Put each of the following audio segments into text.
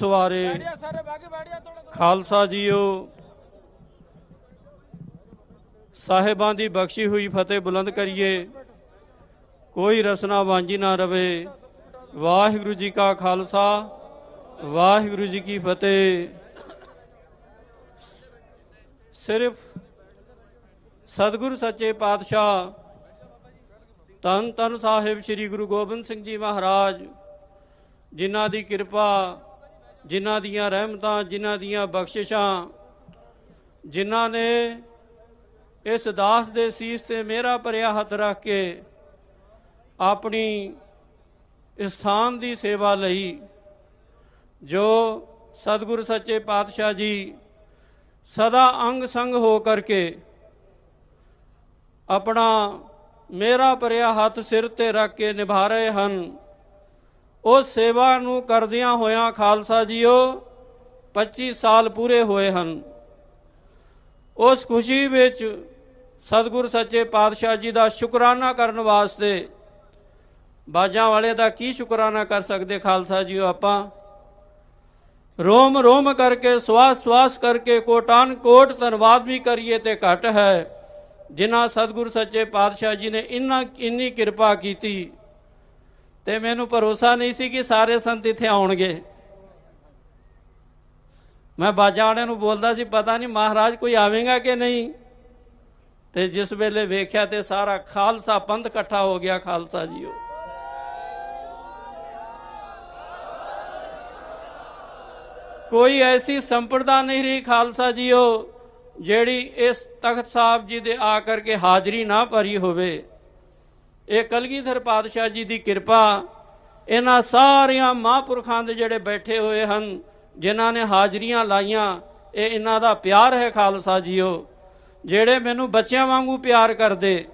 ਸਵਾਰੇ Khalsa JIO. ਸਾਹਿਬਾਂ ਦੀ ਬਖਸ਼ੀ ਹੋਈ ਫਤਿਹ ਬੁਲੰਦ ਕਰੀਏ। ਕੋਈ ਰਸਨਾ ਵਾਂਝੀ ਨਾ ਰਵੇ। ਵਾਹਿਗੁਰੂ ਜੀ ਕਾ ਖਾਲਸਾ ਵਾਹਿਗੁਰੂ ਜੀ ਕੀ ਫਤਿਹ। ਸਿਰਫ ਸਤਿਗੁਰ ਸੱਚੇ ਪਾਤਸ਼ਾਹ ਤਨ ਤਨ ਸਾਹਿਬ ਸ੍ਰੀ ਗੁਰੂ ਗੋਬਿੰਦ ਸਿੰਘ ਜੀ ਮਹਾਰਾਜ ਜਿਨ੍ਹਾਂ ਦੀ ਕਿਰਪਾ ਜਿਨ੍ਹਾਂ ਦੀਆਂ ਰਹਿਮਤਾਂ, ਜਿਨ੍ਹਾਂ ਦੀਆਂ ਬਖਸ਼ਿਸ਼ਾਂ, ਜਿਨ੍ਹਾਂ ਨੇ ਇਸ ਦਾਸ ਦੇ ਸੀਸ ਤੇ ਮੇਰਾ ਭਰਿਆ ਹੱਥ ਰੱਖ ਕੇ ਆਪਣੀ ਇਸ ਸਥਾਨ ਦੀ ਸੇਵਾ ਲਈ, ਜੋ ਸਤਿਗੁਰ ਸੱਚੇ ਪਾਤਸ਼ਾਹ ਜੀ ਸਦਾ ਅੰਗ ਸੰਗ ਹੋ ਕਰਕੇ ਆਪਣਾ ਮੇਰਾ ਭਰਿਆ ਹੱਥ ਸਿਰ ਤੇ ਰੱਖ ਕੇ ਨਿਭਾ ਰਹੇ ਹਨ। ਉਸ ਸੇਵਾ ਨੂੰ ਕਰਦਿਆਂ ਹੋਇਆਂ ਖਾਲਸਾ ਜੀਓ 25 ਸਾਲ ਪੂਰੇ ਹੋਏ ਹਨ। ਉਸ ਖੁਸ਼ੀ ਵਿੱਚ ਸਤਿਗੁਰ ਸੱਚੇ ਪਾਤਸ਼ਾਹ ਜੀ ਦਾ ਸ਼ੁਕਰਾਨਾ ਕਰਨ ਵਾਸਤੇ ਬਾਜਾਂ ਵਾਲੇ ਦਾ ਕੀ ਸ਼ੁਕਰਾਨਾ ਕਰ ਸਕਦੇ ਖਾਲਸਾ ਜੀਓ ਆਪਾਂ? ਰੋਮ ਰੋਮ ਕਰਕੇ, ਸਵਾਸ ਸਵਾਸ ਕਰਕੇ, ਕੋਟਾਨ ਕੋਟ ਧੰਨਵਾਦ ਵੀ ਕਰੀਏ ਤੇ ਘਟ ਹੈ। ਜਿਨ੍ਹਾਂ ਸਤਿਗੁਰ ਸੱਚੇ ਪਾਤਸ਼ਾਹ ਜੀ ਨੇ ਇੰਨਾ, ਇੰਨੀ ਕਿਰਪਾ ਕੀਤੀ। ਤੇ ਮੈਨੂੰ ਭਰੋਸਾ ਨਹੀਂ ਸੀ ਕਿ ਸਾਰੇ ਸੰਤ ਇੱਥੇ ਆਉਣਗੇ। ਮੈਂ ਬਾਜਾ ਵਾਲਿਆਂ ਨੂੰ ਬੋਲਦਾ ਸੀ, ਪਤਾ ਨਹੀਂ ਮਹਾਰਾਜ ਕੋਈ ਆਵੇਗਾ ਕਿ ਨਹੀਂ? ਤੇ ਜਿਸ ਵੇਲੇ ਵੇਖਿਆ ਤੇ ਸਾਰਾ ਖਾਲਸਾ ਪੰਥ ਇਕੱਠਾ ਹੋ ਗਿਆ, ਖਾਲਸਾ ਜੀਓ। ਕੋਈ ਐਸੀ ਸੰਪਰਦਾ ਨਹੀਂ ਰਹੀ ਖਾਲਸਾ ਜੀਓ, ਜਿਹੜੀ ਇਸ ਤਖਤ ਸਾਹਿਬ ਜੀ ਦੇ ਆ ਕਰਕੇ ਹਾਜ਼ਰੀ ਨਾ ਭਰੀ ਹੋਵੇ। ਇਹ ਕਲਗੀਧਰ ਪਾਤਸ਼ਾਹ ਜੀ ਦੀ ਕਿਰਪਾ, ਇਹਨਾਂ ਸਾਰਿਆਂ ਮਹਾਂਪੁਰਖਾਂ ਦੇ ਜਿਹੜੇ ਬੈਠੇ ਹੋਏ ਹਨ, ਜਿਨ੍ਹਾਂ ਨੇ ਹਾਜ਼ਰੀਆਂ ਲਾਈਆਂ, ਇਹ ਇਹਨਾਂ ਦਾ ਪਿਆਰ ਹੈ ਖਾਲਸਾ ਜੀਓ। ਜਿਹੜੇ ਮੈਨੂੰ ਬੱਚਿਆਂ ਵਾਂਗੂ ਪਿਆਰ ਕਰਦੇ,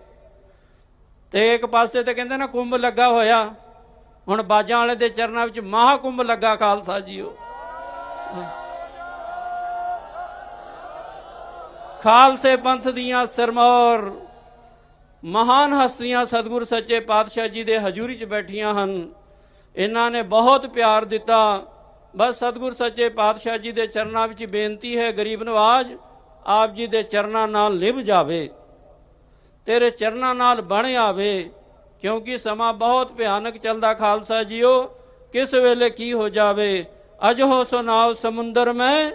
ਤੇ ਇੱਕ ਪਾਸੇ ਤੇ ਕਹਿੰਦੇ ਨਾ ਕੁੰਭ ਲੱਗਾ ਹੋਇਆ, ਹੁਣ ਬਾਜਾਂ ਵਾਲੇ ਦੇ ਚਰਨਾਂ ਵਿੱਚ ਮਹਾ ਕੁੰਭ ਲੱਗਾ ਖਾਲਸਾ ਜੀਓ। ਖਾਲਸੇ ਪੰਥ ਦੀਆਂ ਸਰਮੌਰ ਮਹਾਨ ਹਸਤੀਆਂ ਸਤਿਗੁਰ ਸੱਚੇ ਪਾਤਸ਼ਾਹ ਜੀ ਦੇ ਹਜ਼ੂਰੀ 'ਚ ਬੈਠੀਆਂ ਹਨ। ਇਹਨਾਂ ਨੇ ਬਹੁਤ ਪਿਆਰ ਦਿੱਤਾ। ਬਸ ਸਤਿਗੁਰ ਸੱਚੇ ਪਾਤਸ਼ਾਹ ਜੀ ਦੇ ਚਰਨਾਂ ਵਿੱਚ ਬੇਨਤੀ ਹੈ, ਗਰੀਬ ਨਵਾਜ, ਆਪ ਜੀ ਦੇ ਚਰਨਾਂ ਨਾਲ ਲਿਵ ਜਾਵੇ। ਤੇਰੇ ਚਰਨਾਂ ਨਾਲ ਬਣ ਆਵੇ, ਕਿਉਂਕਿ ਸਮਾਂ ਬਹੁਤ ਭਿਆਨਕ ਚੱਲਦਾ ਖਾਲਸਾ ਜੀਓ। ਕਿਸ ਵੇਲੇ ਕੀ ਹੋ ਜਾਵੇ? ਅਜ ਹੋ ਸੁਨਾਓ ਸਮੁੰਦਰ ਮੈਂ,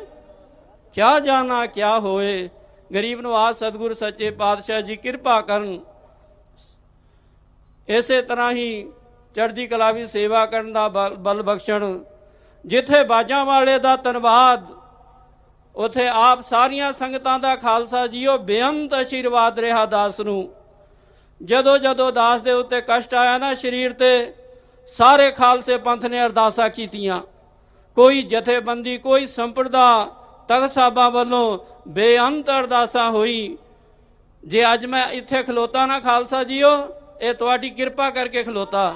ਕਿਆ ਜਾਣਾ ਕਿਆ ਹੋਏ? ਗਰੀਬ ਨਵਾਜ, ਸਤਿਗੁਰ ਸੱਚੇ ਪਾਤਸ਼ਾਹ ਜੀ ਕਿਰਪਾ ਕਰਨ। ਇਸੇ ਤਰ੍ਹਾਂ ਹੀ ਚੜ੍ਹਦੀ ਕਲਾ ਵੀ ਸੇਵਾ ਕਰਨ ਦਾ ਬਲ ਬਲ ਬਖਸ਼ਣ, ਜਿੱਥੇ ਬਾਜਾਂ ਵਾਲੇ ਦਾ ਧੰਨਵਾਦ, ਉਥੇ ਆਪ ਸਾਰੀਆਂ ਸੰਗਤਾਂ ਦਾ ਖਾਲਸਾ ਜੀਓ ਬੇਅੰਤ ਆਸ਼ੀਰਵਾਦ ਰਿਹਾ ਦਾਸ ਨੂੰ। ਜਦੋਂ ਜਦੋਂ ਦਾਸ ਦੇ ਉੱਤੇ ਕਸ਼ਟ ਆਇਆ ਨਾ ਸਰੀਰ ਤੇ, ਸਾਰੇ ਖਾਲਸੇ ਪੰਥ ਨੇ ਅਰਦਾਸਾਂ ਕੀਤੀਆਂ। ਕੋਈ ਜਥੇਬੰਦੀ, ਕੋਈ ਸੰਪਰਦਾ ਤਖਤ ਸਾਹਿਬਾਂ ਵੱਲੋਂ ਬੇਅੰਤ ਅਰਦਾਸਾਂ ਹੋਈ। ਜੇ ਅੱਜ ਮੈਂ ਇੱਥੇ ਖਲੋਤਾ ਨਾ ਖਾਲਸਾ ਜੀਓ ਇਹ ਤੁਹਾਡੀ ਕਿਰਪਾ ਕਰਕੇ ਖਲੋਤਾ।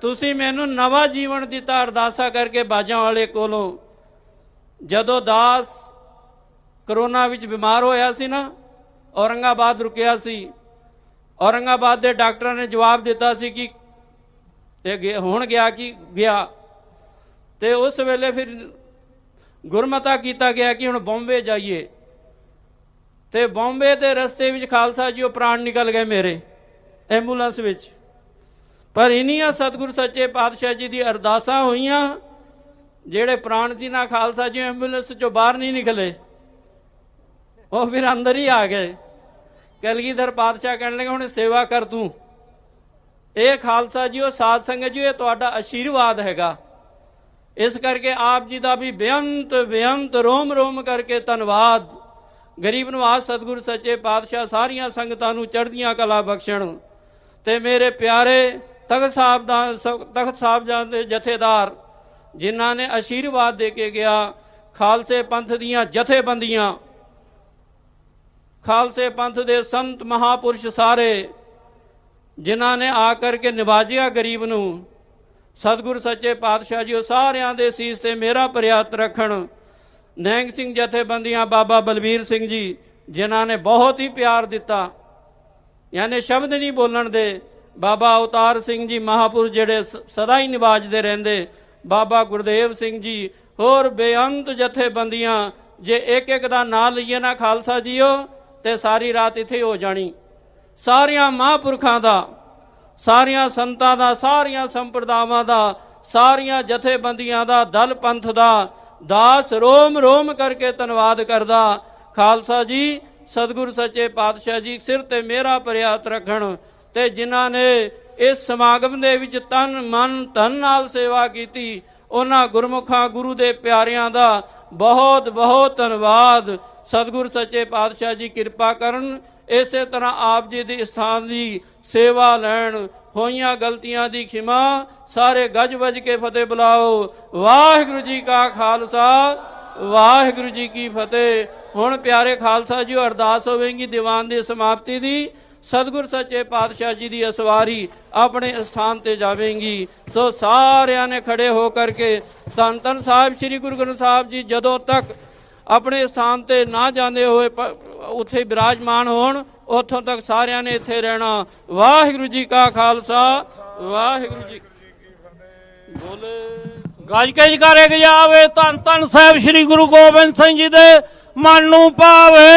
ਤੁਸੀਂ ਮੈਨੂੰ ਨਵਾਂ ਜੀਵਨ ਦਿੱਤਾ, ਅਰਦਾਸਾ ਕਰਕੇ ਬਾਜਾਂ ਵਾਲੇ ਕੋਲੋਂ। ਜਦੋਂ ਦਾਸ ਕਰੋਨਾ ਵਿੱਚ ਬਿਮਾਰ ਹੋਇਆ ਸੀ ਨਾ, ਔਰੰਗਾਬਾਦ ਰੁਕਿਆ ਸੀ। ਔਰੰਗਾਬਾਦ ਦੇ ਡਾਕਟਰਾਂ ਨੇ ਜਵਾਬ ਦਿੱਤਾ ਸੀ ਕਿ ਇਹ ਗਿਆ- ਹੁਣ ਗਿਆ ਕਿ ਗਿਆ। ਤੇ ਉਸ ਵੇਲੇ ਫਿਰ ਗੁਰਮਤਾ ਕੀਤਾ ਗਿਆ ਕਿ ਹੁਣ ਬੰਬੇ ਜਾਈਏ। ਤੇ ਬੰਬੇ ਦੇ ਰਸਤੇ ਵਿੱਚ ਖਾਲਸਾ ਜੀ, ਉਹ ਪ੍ਰਾਣ ਨਿਕਲ ਗਏ ਮੇਰੇ, ਐਂਬੂਲੈਂਸ ਵਿੱਚ। ਪਰ ਇਨੀਆਂ ਸਤਿਗੁਰ ਸੱਚੇ ਪਾਤਸ਼ਾਹ ਜੀ ਦੀ ਅਰਦਾਸਾਂ ਹੋਈਆਂ, ਜਿਹੜੇ ਪ੍ਰਾਣ ਸੀ ਨਾ ਖਾਲਸਾ ਜੀ ਐਂਬੂਲੈਂਸ ਚੋਂ ਬਾਹਰ ਨਹੀਂ ਨਿਕਲੇ। ਉਹ ਫਿਰ ਅੰਦਰ ਹੀ ਆ ਗਏ। ਕਲਗੀਧਰ ਪਾਤਸ਼ਾਹ ਕਹਿਣ ਲੱਗੇ, ਹੁਣ ਸੇਵਾ ਕਰ ਤੂੰ। ਇਹ ਖਾਲਸਾ ਜੀ, ਉਹ ਸਾਧ ਸੰਗਤ ਜੀ, ਇਹ ਤੁਹਾਡਾ ਆਸ਼ੀਰਵਾਦ ਹੈਗਾ। ਇਸ ਕਰਕੇ ਆਪ ਜੀ ਦਾ ਵੀ ਬੇਅੰਤ ਬੇਅੰਤ ਰੋਮ ਰੋਮ ਕਰਕੇ ਧੰਨਵਾਦ। ਗਰੀਬ ਨਵਾਜ਼ ਸਤਿਗੁਰ ਸੱਚੇ ਪਾਤਸ਼ਾਹ ਸਾਰੀਆਂ ਸੰਗਤਾਂ ਨੂੰ ਚੜ੍ਹਦੀਆਂ ਕਲਾ ਬਖਸ਼ਣ ਤੇ ਮੇਰੇ ਪਿਆਰੇ ਤਖਤ ਸਾਹਿਬ ਦਾ ਤਖਤ ਸਾਹਿਬ ਜਾਨ ਦੇ ਜਥੇਦਾਰ, ਜਿਨ੍ਹਾਂ ਨੇ ਆਸ਼ੀਰਵਾਦ ਦੇ ਕੇ ਗਿਆ ਖਾਲਸੇ ਪੰਥ ਦੀਆਂ ਜਥੇਬੰਦੀਆਂ, ਖਾਲਸੇ ਪੰਥ ਦੇ ਸੰਤ ਮਹਾਪੁਰਸ਼ ਸਾਰੇ, ਜਿਨ੍ਹਾਂ ਨੇ ਆ ਕਰਕੇ ਨਿਵਾਜਿਆ ਗਰੀਬ ਨੂੰ, ਸਤਿਗੁਰ ਸੱਚੇ ਪਾਤਸ਼ਾਹ ਜੀ, ਉਹ ਸਾਰਿਆਂ ਦੇ ਸੀਸ ਤੇ ਮੇਰਾ ਪ੍ਰਿਆਤ ਰੱਖਣ। ਨੈਂਗ ਸਿੰਘ ਜਥੇਬੰਦੀਆਂ ਬਾਬਾ ਬਲਬੀਰ ਸਿੰਘ ਜੀ, ਜਿਨ੍ਹਾਂ ਨੇ ਬਹੁਤ ਹੀ ਪਿਆਰ ਦਿੱਤਾ। ਯਾਨੀ ਸ਼ਬਦ ਨਹੀਂ ਬੋਲਣ ਦੇ, ਬਾਬਾ ਅਵਤਾਰ ਸਿੰਘ ਜੀ ਮਹਾਪੁਰਸ਼ ਜਿਹੜੇ ਸਦਾ ਹੀ ਨਿਵਾਜਦੇ ਰਹਿੰਦੇ। ਬਾਬਾ ਗੁਰਦੇਵ ਸਿੰਘ ਜੀ, ਹੋਰ ਬੇਅੰਤ ਜਥੇਬੰਦੀਆਂ, ਜੇ ਇੱਕ ਇੱਕ ਦਾ ਨਾਂ ਲਈਏ ਨਾ ਖਾਲਸਾ ਜੀਓ, ਤੇ ਸਾਰੀ ਰਾਤ ਇੱਥੇ ਹੋ ਜਾਣੀ। ਸਾਰਿਆਂ ਮਹਾਂਪੁਰਖਾਂ ਦਾ, ਸਾਰੀਆਂ ਸੰਤਾਂ ਦਾ, ਸਾਰੀਆਂ ਸੰਪਰਦਾਵਾਂ ਦਾ, ਸਾਰੀਆਂ ਜਥੇਬੰਦੀਆਂ ਦਾ ਦਲ ਪੰਥ ਦਾ ਦਾਸ ਰੋਮ ਰੋਮ ਕਰਕੇ ਧੰਨਵਾਦ ਕਰਦਾ। ਖਾਲਸਾ ਜੀ, ਸਤਿਗੁਰ ਸੱਚੇ ਪਾਤਸ਼ਾਹ ਜੀ, ਸਿਰ ਤੇ ਮੇਰਾ ਪ੍ਰਿਆਤ ਰੱਖਣ ਤੇ ਜਿਨ੍ਹਾਂ ਨੇ ਇਸ ਸਮਾਗਮ ਦੇ ਵਿੱਚ ਤਨ, ਮਨ, ਧਨ ਨਾਲ ਸੇਵਾ ਕੀਤੀ, ਉਹਨਾਂ ਗੁਰਮੁਖਾਂ, ਗੁਰੂ ਦੇ ਪਿਆਰਿਆਂ ਦਾ ਬਹੁਤ ਬਹੁਤ ਧੰਨਵਾਦ। ਸਤਿਗੁਰ ਸੱਚੇ ਪਾਤਸ਼ਾਹ ਜੀ, ਕਿਰਪਾ ਕਰਨ ਇਸੇ ਤਰ੍ਹਾਂ ਆਪ ਜੀ ਦੀ ਸਥਾਨ ਦੀ ਸੇਵਾ ਲੈਣ ਹੋਈਆਂ ਗਲਤੀਆਂ ਦੀ ਖਿਮਾ ਸਾਰੇ ਗੱਜ ਵੱਜ ਕੇ ਫਤਿਹ ਬੁਲਾਓ। ਵਾਹਿਗੁਰੂ ਜੀ ਕਾ ਖਾਲਸਾ, ਵਾਹਿਗੁਰੂ ਜੀ ਕੀ ਫਤਿਹ। ਹੁਣ ਪਿਆਰੇ ਖਾਲਸਾ ਜੀ ਅਰਦਾਸ ਹੋਵੇਗੀ ਦੀਵਾਨ ਦੀ ਸਮਾਪਤੀ ਦੀ। ਸਤਿਗੁਰ ਸੱਚੇ ਪਾਤਸ਼ਾਹ ਜੀ ਦੀ ਅਸਵਾਰੀ ਆਪਣੇ ਸਥਾਨ ਤੇ ਜਾਵੇਗੀ। ਸੋ ਸਾਰਿਆਂ ਨੇ ਖੜੇ ਹੋ ਕਰਕੇ ਧੰਨ ਧੰਨ ਸਾਹਿਬ, ਸ੍ਰੀ ਗੁਰੂ ਗ੍ਰੰਥ ਸਾਹਿਬ ਜੀ, ਜਦੋਂ ਤੱਕ ਆਪਣੇ ਸਥਾਨ ਤੇ ਨਾ ਜਾਂਦੇ ਹੋਏ ਉੱਥੇ ਵਿਰਾਜਮਾਨ ਹੋਣ, ਉੱਥੋਂ ਤੱਕ ਸਾਰਿਆਂ ਨੇ ਇੱਥੇ ਰਹਿਣਾ। ਵਾਹਿਗੁਰੂ ਜੀ ਕਾ ਖਾਲਸਾ, ਵਾਹਿਗੁਰੂ ਜੀ ਬੋਲੇ। ਗੱਜ ਕੇ ਜਕਾਰੇ ਜਾਵੇ, ਧੰਨ ਧੰਨ ਸਾਹਿਬ ਸ੍ਰੀ ਗੁਰੂ ਗੋਬਿੰਦ ਸਿੰਘ ਜੀ ਦੇ ਮਨ ਨੂੰ ਭਾਵੇ।